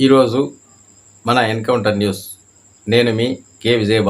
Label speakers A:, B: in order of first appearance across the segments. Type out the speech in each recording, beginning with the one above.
A: ఈరోజు మన encounter news. నేను మీ కె. విజయ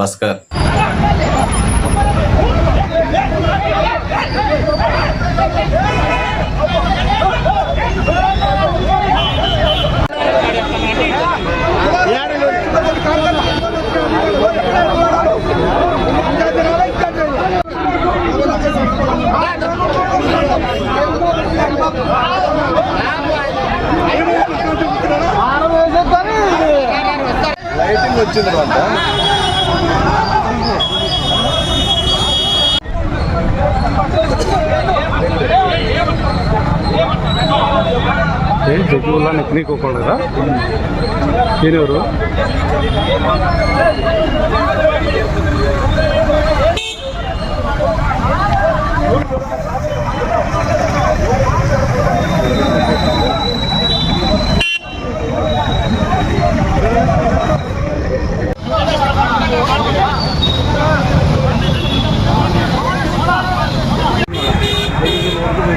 A: భాస్కర్
B: లైటింగ్ వచ్చింది అనమాట
C: ಏನ್ ಜಗ್ಗುಲ್ಲ ನೆಕ್ನಿಕ್ ಹೋಗ್ಕೊಂಡ್ರ ಏನಿವರು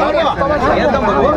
B: ಮಾಡುವ